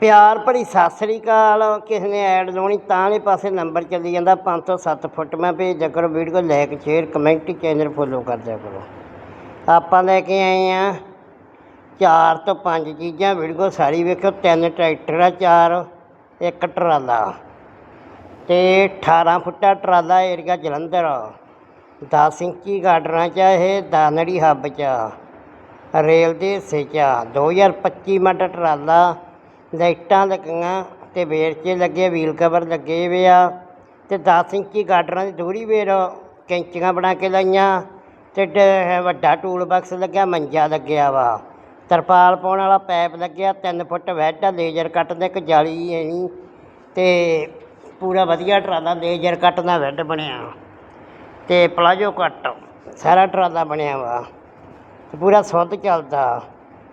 ਪਿਆਰ ਭਰੀ ਸਤਿ ਸ੍ਰੀ ਅਕਾਲ। ਕਿਸੇ ਨੇ ਐਡ ਲਾਉਣੀ ਤਾਂ ਵਾਲੇ ਪਾਸੇ ਨੰਬਰ ਚੱਲੀ ਜਾਂਦਾ 507 ਫੁੱਟ। ਮੈਂ ਭੇਜਿਆ ਕਰੋ video like share comment channel follow ਕਰ ਦਿਆ ਕਰੋ। ਆਪਾਂ ਲੈ ਕੇ ਆਏ ਆ ਚਾਰ ਤੋਂ ਪੰਜ ਚੀਜ਼ਾਂ। ਵੀਡੀਓ ਸਾਰੀ ਵੇਖੋ ਤਿੰਨ ਟਰੈਕਟਰ ਆ, ਚਾਰ, ਇੱਕ ਟਰਾਲਾ। ਤੇ 18 ਫੁੱਟਾ ਟਰਾਲਾ ਏਰੀਆ ਜਲੰਧਰ। 10 ਇੰਚੀ ਗਾਡਰਾਂ ਚ ਆ ਇਹ, ਦਾਨੜੀ ਹੱਬ ਚ ਰੇਲ ਦੇ ਹਿੱਸੇ ਚ ਆ। 2025 ਮਾਡਲ ਟਰਾਲਾ। ਲਾਈਟਾਂ ਲੱਗੀਆਂ ਤੇ ਵੇਰ ਲੱਗੇ, ਵੀਲ ਕਵਰ ਲੱਗੇ ਵੇ ਆ ਤੇ 10 ਇੰਚੀ ਗਾਡਰਾਂ ਦੀ ਦੂਰੀ ਵੇਰ, ਕੈਂਚੀਆਂ ਬਣਾ ਕੇ ਲਾਈਆਂ ਤੇ ਡ- ਵੱਡਾ ਟੂਲ ਬਾਕਸ ਲੱਗਿਆ, ਮੰਜਾ ਲੱਗਿਆ ਵਾ। ਤਰਪਾਲ ਪਾਉਣ ਵਾਲਾ ਪੈਪ ਲੱਗਿਆ 3 ਫੁੱਟ ਵੈਡ ਆ ਲੇਜ਼ਰ ਕੱਟ ਦਾ ਇੱਕ ਜਾਲੀ ਐਣੀ ਤੇ ਪੂਰਾ ਵਧੀਆ ਟਰਾਲਾ ਲੇਜ਼ਰ ਕੱਟ ਦਾ ਵੈਡ ਬਣਿਆ। ਤੇ ਪਲਾਜੋ ਕੱਟ ਸਾਰਾ ਟਰਾਲਾ ਬਣਿਆ ਵਾ। ਤੇ ਪੂਰਾ ਸੁੱਧ ਚੱਲਦਾ।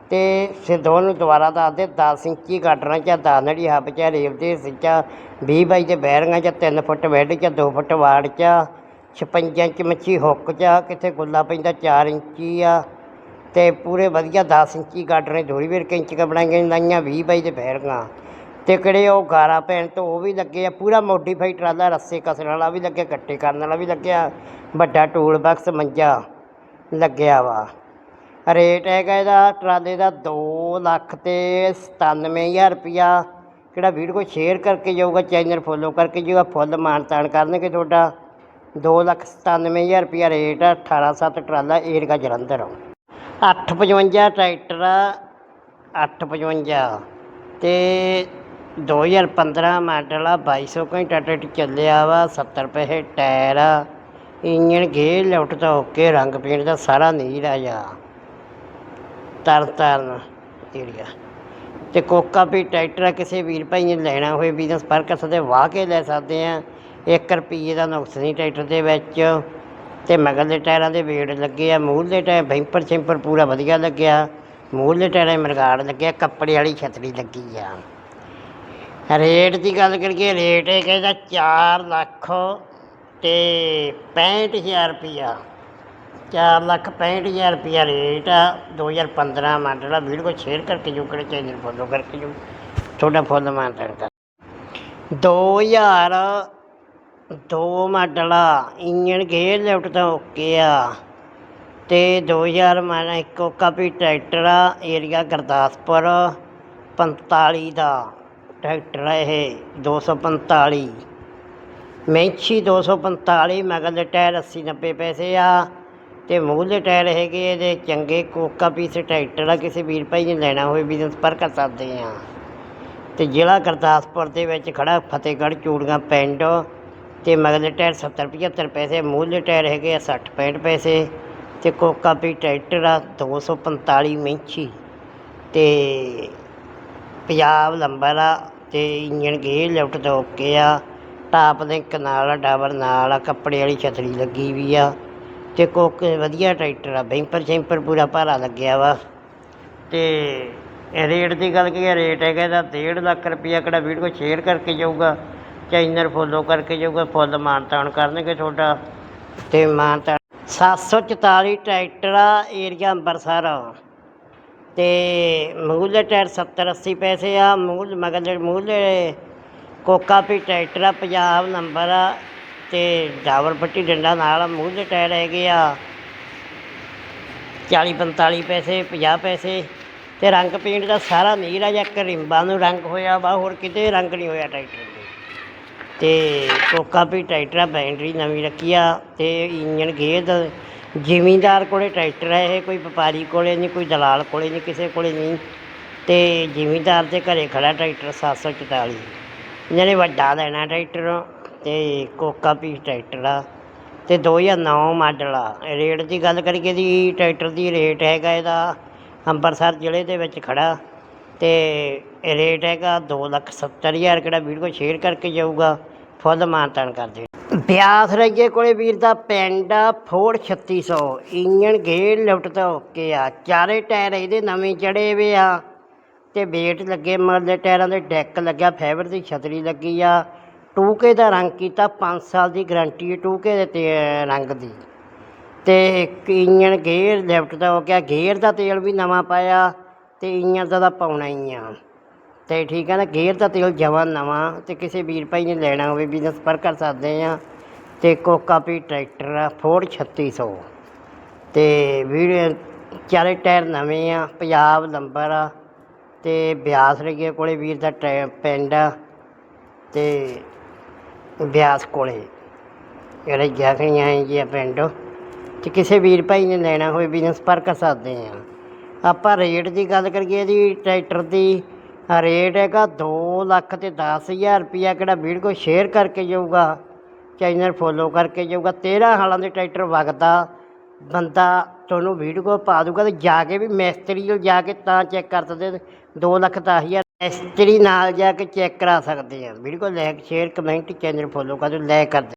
ਤੇ ਸਿੱਧੋਂ ਨੂੰ ਦੁਬਾਰਾ ਦੱਸਦੇ 10 ਇੰਚੀ ਗਾਡਰਾਂ ਚ ਦਾਨੜੀ ਹੱਬ ਚ ਰੇਲ ਦੇ ਸਿੱਚਾ 20 ਬਾਈ ਦੇ ਬੈਰਿੰਗਾਂ ਚ 3 ਫੁੱਟ ਵੈਡ ਚ 2 ਫੁੱਟ ਵਾੜ ਚ 56 ਇੰਚ ਮੱਛੀ ਹੁੱਕ ਚ ਕਿਤੇ ਗੁੱਲਾ ਪੈਂਦਾ 4 ਇੰਚੀ ਆ। ਤੇ ਪੂਰੇ ਵਧੀਆ 10 ਇੰਚੀ ਗਾਡਰਾਂ ਦੀ ਦੋਰੀ ਵੇਰ ਕੈਂਚੀਆਂ ਬਣਾਈਆਂ ਲਾਈਆਂ 20 ਬਾਈ ਦੇ ਬੈਰਿੰਗਾਂ ਤੇ ਕਿਹੜੇ ਉਹ ਗਾਰਾ ਪੈਣ ਤੋਂ ਉਹ ਵੀ ਲੱਗੇ ਆ, ਪੂਰਾ ਮੋਡੀਫਾਈ ਟਰਾਲਾ, ਰੱਸੇ ਕਸਣ ਵਾਲਾ ਵੀ ਲੱਗਿਆ ਕੱਟੇ ਕਰਨ ਵਾਲਾ ਵੀ ਲੱਗਿਆ, ਵੱਡਾ ਟੂਲ ਬਾਕਸ ਮੰਜਾ ਲੱਗਿਆ ਵਾ। ਰੇਟ ਹੈਗਾ ਇਹਦਾ, ਟਰਾਲੇ ਦਾ 2 ਲੱਖ ਤੇ 97000 ਰੁਪਿਆ ਕਿਹੜਾ ਵੀਡੀਓ ਸ਼ੇਅਰ ਕਰਕੇ ਜਾਊਗਾ, ਚੈਨਲ ਫੋਲੋ ਕਰਕੇ ਜਾਊਗਾ, ਫੁੱਲ ਮਾਨ ਤਾਨ ਕਰਨਗੇ ਤੁਹਾਡਾ। 2 ਲੱਖ 97000 ਰੁਪਿਆ ਰੇਟ ਆ 187 ਟਰਾਲਾ ਏਰਗਾ ਜਲੰਧਰ 855 ਟਰੈਕਟਰ ਆ 855 ਤੇ 2015 ਮਾਡਲ ਆ 2200 ਘੰਟਾ ਟਰੈਕਟਰ ਚੱਲਿਆ ਵਾ 70 ਰੁਪਏ ਟਾਇਰ ਆ। ਇੰਜਣ ਗੇ ਲਿਫਟ ਤੋਂ ਓਕੇ ਰੰਗ ਪੇਂਟ ਦਾ ਸਾਰਾ ਨੀਲ ਆ ਜਾ ਤਰਨ ਤਾਰਨ ਏਰੀਆ ਤੇ ਕੋਕਾ ਵੀ ਟਰੈਕਟਰ ਕਿਸੇ ਵੀਰ ਭਾਈ ਨੇ ਲੈਣਾ ਹੋਏ ਬਿਜ਼ਨਸ ਪਰ ਕਰ ਸਕਦੇ ਵਾਹ ਕੇ ਲੈ ਸਕਦੇ ਆ। 1 ਰੁਪਈਏ ਦਾ ਨੁਕਸ ਨਹੀਂ ਟਰੈਕਟਰ ਦੇ ਵਿੱਚ। ਤੇ ਮਗਰਲੇ ਟਾਇਰਾਂ ਦੇ ਵੇੜ ਲੱਗੇ ਆ ਮੂਹਰਲੇ ਟਾਇਰ ਬੈਂਪਰ ਚੈਂਪਰ ਪੂਰਾ ਵਧੀਆ ਲੱਗਿਆ। ਮੂਹਰਲੇ ਟਾਇਰਾਂ ਮਰਗਾੜ ਲੱਗਿਆ, ਕੱਪੜੇ ਵਾਲੀ ਛਤਰੀ ਲੱਗੀ ਆ। ਰੇਟ ਦੀ ਗੱਲ ਕਰੀਏ, ਰੇਟ ਇਹ ਕਹਿੰਦਾ 4 ਲੱਖ ਤੇ 65000 ਰੁਪਈਆ। ਚਾਰ ਲੱਖ ਪੈਂਹਠ ਹਜ਼ਾਰ ਰੁਪਈਆ ਰੇਟ ਆ। 2015 ਮਾਡਲ ਆ। ਵੀਡੀਓ ਸ਼ੇਅਰ ਕਰਕੇ ਜੋ ਕਰੇ ਚੈਨਲ ਫੋਲੋ ਕਰਕੇ ਜੋ ਤੁਹਾਡਾ ਫੁੱਲ ਮਾਨਤਾਨ ਕਰ। 2000 ਦੋ ਮਾਡਲ ਆ। ਇੰਜਣ ਗੇਅਰ ਲਿਫਟ ਤਾਂ ਓਕੇ ਆ। ਤੇ 2000 ਮਾਨਾ ਇੱਕੋ ਕਾਪੀ ਟਰੈਕਟਰ ਆ। ਏਰੀਆ ਗੁਰਦਾਸਪੁਰ 45 ਦਾ ਟਰੈਕਟਰ ਆ ਇਹ 245 ਮੈਂਛੀ 245 ਮਗਰਲੇ ਟਾਇਰ 80 90 ਪੈਸੇ ਆ। ਤੇ ਮੂਹਰਲੇ ਟਾਇਰ ਹੈਗੇ ਇਹਦੇ ਚੰਗੇ ਕੋਕਾ ਪੀਸ ਟਰੈਕਟਰ ਆ ਕਿਸੇ ਵੀਰ ਭਾਈ ਨੇ ਲੈਣਾ ਹੋਵੇ, ਵੀ ਸੰਪਰਕ ਕਰ ਸਕਦੇ ਆ। ਤੇ ਜ਼ਿਲ੍ਹਾ ਗੁਰਦਾਸਪੁਰ ਦੇ ਵਿੱਚ ਖੜਾ ਫਤਿਹਗੜ੍ਹ ਚੂੜੀਆਂ ਪਿੰਡ, ਤੇ ਮਗਲੇ ਟਾਇਰ 70 75 ਪੈਸੇ ਮੂਹਰਲੇ ਟਾਇਰ ਹੈਗੇ ਆ 60 65 ਪੈਸੇ, ਤੇ ਕੋਕਾ ਪੀ ਟਰੈਕਟਰ ਆ 245 ਮਿੰਚੀ ਤੇ ਪੰਜਾਬ ਲੰਬਰ ਆ, ਤੇ ਇੰਜਣ ਗੇਅਰ ਲਿਫਟ ਤੋਂ ਓਕੇ ਆ, ਟਾਪ ਦੇ ਨਾਲ ਡਾਬਰ ਨਾਲ ਆ, ਕੱਪੜੇ ਵਾਲੀ ਛਤਰੀ ਲੱਗੀ ਵੀ ਆ। ਤੇ ਕੋਕ ਵਧੀਆ ਟਰੈਕਟਰ ਆ, ਬੈਂਪਰ ਚੈਂਪਰ ਪੂਰਾ ਭਾਰਾ ਲੱਗਿਆ ਵਾ। ਤੇ ਰੇਟ ਦੀ ਗੱਲ ਕੀ ਹੈ ਰੇਟ ਹੈਗਾ ਇਹਦਾ 1.5 ਲੱਖ ਰੁਪਈਆ ਕਿਹੜਾ ਵੀਡੀਓ ਸ਼ੇਅਰ ਕਰਕੇ ਜਾਊਗਾ, ਚੈਨਲ ਫੋਲੋ ਕਰਕੇ ਜਾਊਗਾ, ਫੁੱਲ ਮਾਨਤਾਨ ਕਰਨਗੇ ਤੁਹਾਡਾ। ਤੇ ਮਾਨਤਾਨ 744 ਟਰੈਕਟਰ ਆ, ਏਰੀਆ ਅੰਬਰਸਰ। ਤੇ ਮੂਹਰਲੇ ਟਾਇਰ 70 80 ਪੈਸੇ ਆ, ਮੂਲ ਮਗਰਲੇ ਮੂਹਰਲੇ ਕੋਕਾ ਪੀ ਟਰੈਕਟਰ ਆ, ਪੰਜਾਬ ਨੰਬਰ ਆ ਅਤੇ ਡਾਵਰ ਪੱਟੀ ਡੰਡਾ ਨਾਲ ਆ, ਦੇ ਟਾਇਰ ਹੈਗੇ ਆ। 40 45 ਪੈਸੇ 50 ਪੈਸੇ ਅਤੇ ਰੰਗ ਪੇਂਟ ਦਾ ਸਾਰਾ ਨੀਲ ਆ ਜਾਂ ਕਰਿੰਬਾਂ ਨੂੰ ਰੰਗ ਹੋਇਆ ਵਾ ਹੋਰ ਕਿਤੇ ਰੰਗ ਨਹੀਂ ਹੋਇਆ ਟਰੈਕਟਰ ਨੂੰ ਤੇ ਕੋਕਾ ਵੀ ਟਰੈਕਟਰ ਆ ਬੈਟਰੀ ਨਵੀਂ ਰੱਖੀ ਆ ਅਤੇ ਇੰਜਨ ਗੇਅਰ ਦਾ ਜ਼ਿਮੀਂਦਾਰ ਕੋਲੇ ਟਰੈਕਟਰ ਹੈ ਇਹ ਕੋਈ ਵਪਾਰੀ ਕੋਲੇ ਨਹੀਂ ਕੋਈ ਦਲਾਲ ਕੋਲੇ ਨਹੀਂ ਕਿਸੇ ਕੋਲੇ ਨਹੀਂ। ਤੇ ਜ਼ਿਮੀਂਦਾਰ ਦੇ ਘਰੇ ਖੜਾ ਟਰੈਕਟਰ 744 ਨੇ ਵੱਡਾ ਲੈਣਾ ਟਰੈਕਟਰ। ਤੇ ਕੋਕਾ ਵੀ ਟਰੈਕਟਰ ਆ ਤੇ 2009 ਮਾਡਲ ਆ। ਰੇਟ ਦੀ ਗੱਲ ਕਰੀਏ ਦੀ ਟਰੈਕਟਰ ਦੀ ਰੇਟ ਹੈਗਾ ਇਹਦਾ ਅੰਮ੍ਰਿਤਸਰ ਜ਼ਿਲ੍ਹੇ ਦੇ ਵਿੱਚ ਖੜਾ ਤੇ ਰੇਟ ਹੈਗਾ ਦੋ ਲੱਖ ਸੱਤਰ ਹਜ਼ਾਰ, ਕਿਹੜਾ ਵੀਡੀਓ ਸ਼ੇਅਰ ਕਰਕੇ ਜਾਊਗਾ, ਫੁੱਲ ਮਾਨਤਾਨ ਕਰਦੇ ਬਿਆਸ ਰਈਏ ਕੋਲੇ ਵੀਰ ਦਾ ਪਿੰਡ ਆ ਫੋੜ 3600 ਇੰਜਣ ਗੇਅਰ ਲਿਫਟ ਤਾਂ ਓਕੇ ਆ, ਚਾਰੇ ਟਾਇਰ ਇਹਦੇ ਨਵੇਂ ਚੜੇ ਵੇ ਆ ਤੇ ਵੇਟ ਲੱਗੇ ਮਰਲੇ ਟਾਇਰਾਂ ਦੇ ਡੈਕ ਲੱਗਿਆ ਫਾਈਬਰ ਦੀ ਛਤਰੀ ਲੱਗੀ ਆ ਟੂਕੇ ਦਾ ਰੰਗ ਕੀਤਾ 5 ਸਾਲ ਦੀ ਗਾਰੰਟੀ ਹੈ ਟੂਕੇ ਦੇ ਤੇ ਰੰਗ ਦੀ। ਤੇ ਇੱਕ ਇੰਜਣ ਗੇਅਰ ਲਿਫਟ ਦਾ ਹੋ ਗਿਆ ਗੇਅਰ ਦਾ ਤੇਲ ਵੀ ਨਵਾਂ ਪਾਇਆ ਤੇ ਇੰਜਣ ਦਾ ਤਾਂ ਪਾਉਣਾ ਹੀ ਆ। ਤੇ ਠੀਕ ਹੈ ਨਾ, ਗੇਅਰ ਦਾ ਤੇਲ ਜਮਾਂ ਨਵਾਂ ਤੇ ਕਿਸੇ ਵੀਰ ਭਾਈ ਨੇ ਲੈਣਾ ਹੋਵੇ ਬਿਜਨਸ ਪਰ ਕਰ ਸਕਦੇ ਆ। ਤੇ ਕੋਕਾਪੀ ਟਰੈਕਟਰ ਆ ਫੋਰਡ 3600 ਤੇ ਵੀਰ, ਚਾਰੇ ਟਾਇਰ ਨਵੇਂ ਆ, ਪੰਜਾਬ ਨੰਬਰ ਆ, ਤੇ ਬਿਆਸ ਰਗੇ ਕੋਲੇ ਵੀਰ ਦਾ ਟੈ- ਪਿੰਡ ਆ। ਤੇ ਬਿਆਸ ਕੋਲੇ। ਜਿਹੜਾ ਜੈਸਣੀਆਂ ਹੈ ਜੀ ਆ ਪਿੰਡ, ਤੇ ਕਿਸੇ ਵੀਰ ਭਾਈ ਨੇ ਲੈਣਾ ਹੋਵੇ ਬਿਜ਼ਨਸ ਪਰ ਕਰ ਸਕਦੇ ਆ। ਆਪਾਂ ਰੇਟ ਦੀ ਗੱਲ ਕਰੀਏ ਇਹਦੀ ਟਰੈਕਟਰ ਦੀ ਰੇਟ ਹੈਗਾ 2 ਲੱਖ ਤੇ 10000 ਰੁਪਿਆ ਕਿਹੜਾ ਵੀਰ ਕੋ ਸ਼ੇਅਰ ਕਰਕੇ ਜਾਊਗਾ ਚੈਨਲ ਫੋਲੋ ਕਰਕੇ ਜਾਊਗਾ 13 ਹਾਲਾਂ ਦੇ ਟਰੈਕਟਰ ਵਗਦਾ, ਬੰਦਾ ਤੁਹਾਨੂੰ ਵੀਡੀਓ ਪਾ ਦੂਗਾ ਤੇ ਜਾ ਕੇ ਵੀ ਮਿਸਤਰੀ ਨੂੰ ਜਾ ਕੇ ਤਾਂ ਚੈੱਕ ਕਰ ਸਕਦੇ 2 ਲੱਖ 10000 ਇਸਤਰੀ ਨਾਲ ਜਾ ਕੇ ਚੈੱਕ ਕਰਾ ਸਕਦੇ ਆ। Video like share comment channel follow ਕਰ ਦਿਓ ਲਾਈਕ ਕਰ ਦਿਓ।